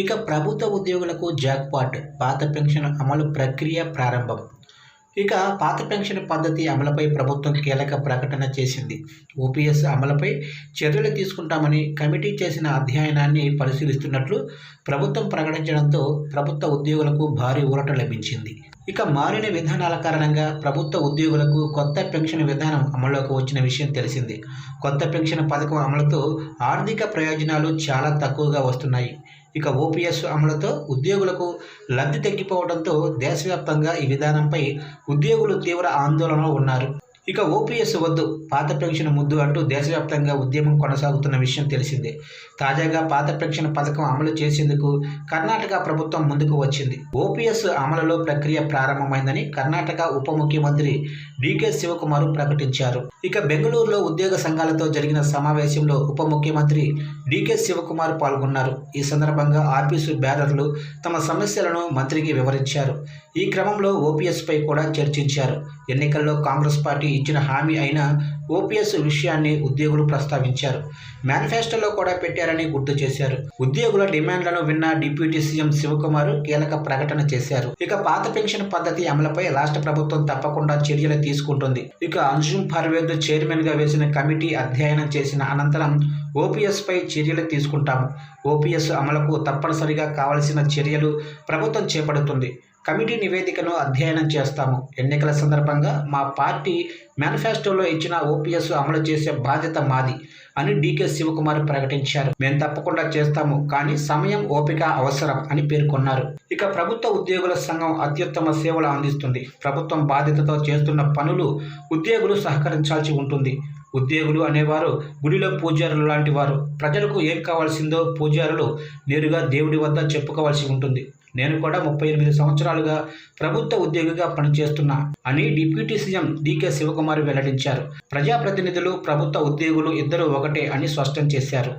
ఇక ప్రభుత్వ ఉద్యోగులకు జాక్పాట్ పాత పెన్షన్ అమలు ప్రక్రియ ప్రారంభం. ఇక పాత పెన్షన్ పద్ధతి అమలుపై ప్రభుత్వం కీలక ప్రకటన చేసింది. ఓపీఎస్ అమలుపై చర్యలు తీసుకుంటామని కమిటీ చేసిన అధ్యయనాన్ని పరిశీలిస్తున్నట్లు ప్రభుత్వం ప్రకటించడంతో ప్రభుత్వ ఉద్యోగులకు భారీ ఊరట లభించింది. ఇక మారిన విధానాల కారణంగా ప్రభుత్వ ఉద్యోగులకు కొత్త పెన్షన్ విధానం అమల్లోకి వచ్చిన విషయం తెలిసింది. కొత్త పెన్షన్ పథకం అమలుతో ఆర్థిక ప్రయోజనాలు చాలా తక్కువగా వస్తున్నాయి. ఇక ఓపీఎస్ అమలుతో ఉద్యోగులకు లబ్ధి తగ్గిపోవడంతో దేశవ్యాప్తంగా ఈ విధానంపై ఉద్యోగులు తీవ్ర ఆందోళనలో ఉన్నారు. ఇక ఓపీఎస్ వద్దు పాత పెన్షన్ ముద్దు అంటూ దేశవ్యాప్తంగా ఉద్యమం కొనసాగుతున్న విషయం తెలిసిందే. తాజాగా పాత పెన్షన్ పథకం అమలు చేసేందుకు కర్ణాటక ప్రభుత్వం ముందుకు వచ్చింది. ఓపీఎస్ అమలులో ప్రక్రియ ప్రారంభమైందని కర్ణాటక ఉప ముఖ్యమంత్రి డికే శివకుమార్ ప్రకటించారు. ఇక బెంగళూరులో ఉద్యోగ సంఘాలతో జరిగిన సమావేశంలో ఉప ముఖ్యమంత్రి డికే శివకుమార్ పాల్గొన్నారు. ఈ సందర్భంగా ఆఫీసు బ్యారర్లు తమ సమస్యలను మంత్రికి వివరించారు. ఈ క్రమంలో ఓపీఎస్పై కూడా చర్చించారు. ఎన్నికల్లో కాంగ్రెస్ పార్టీ ఇచ్చిన హామీ అయిన ఓపీఎస్ విషయాన్ని ఉద్యోగులు ప్రస్తావించారు. మేనిఫెస్టోలో కూడా పెట్టారని గుర్తు చేశారు. ఉద్యోగుల డిమాండ్లను విన్న డిప్యూటీ సీఎం శివకుమార్ కీలక ప్రకటన చేశారు. ఇక పాత పెన్షన్ పద్ధతి అమలుపై రాష్ట్ర ప్రభుత్వం తప్పకుండా చర్యలు తీసుకుంటుంది. ఇక అంజుమ్ పర్వేద్ చైర్మన్గా వేసిన కమిటీ అధ్యయనం చేసిన అనంతరం ఓపీఎస్ పై చర్యలు తీసుకుంటాము. ఓపీఎస్ అమలుకు తప్పనిసరిగా కావలసిన చర్యలు ప్రభుత్వం చేపడుతుంది. కమిటీ నివేదికను అధ్యయనం చేస్తాము. ఎన్నికల సందర్భంగా మా పార్టీ మేనిఫెస్టోలో ఇచ్చిన ఓపీఎస్ అమలు చేసే బాధ్యత మాది అని డీకే శివకుమార్ ప్రకటించారు. మేము తప్పకుండా చేస్తాము కానీ సమయం ఓపిక అవసరం అని పేర్కొన్నారు. ఇక ప్రభుత్వ ఉద్యోగుల సంఘం అత్యుత్తమ సేవలు అందిస్తుంది. ప్రభుత్వం బాధ్యతతో చేస్తున్న పనులు ఉద్యోగులు సహకరించాల్సి ఉంటుంది. ఉద్యోగులు అనేవారు గుడిలో పూజారులు లాంటి వారు ప్రజలకు ఏం కావాల్సిందో పూజారులు నేరుగా దేవుడి వద్ద చెప్పుకోవాల్సి ఉంటుంది. నేను కూడా ముప్పై ఎనిమిది సంవత్సరాలుగా ప్రభుత్వ ఉద్యోగిగా పనిచేస్తున్నా అని డిప్యూటీ సీఎం డీకే శివకుమార్ వెల్లడించారు. ప్రజాప్రతినిధులు ప్రభుత్వ ఉద్యోగులు ఇద్దరు ఒకటే అని స్పష్టం చేశారు.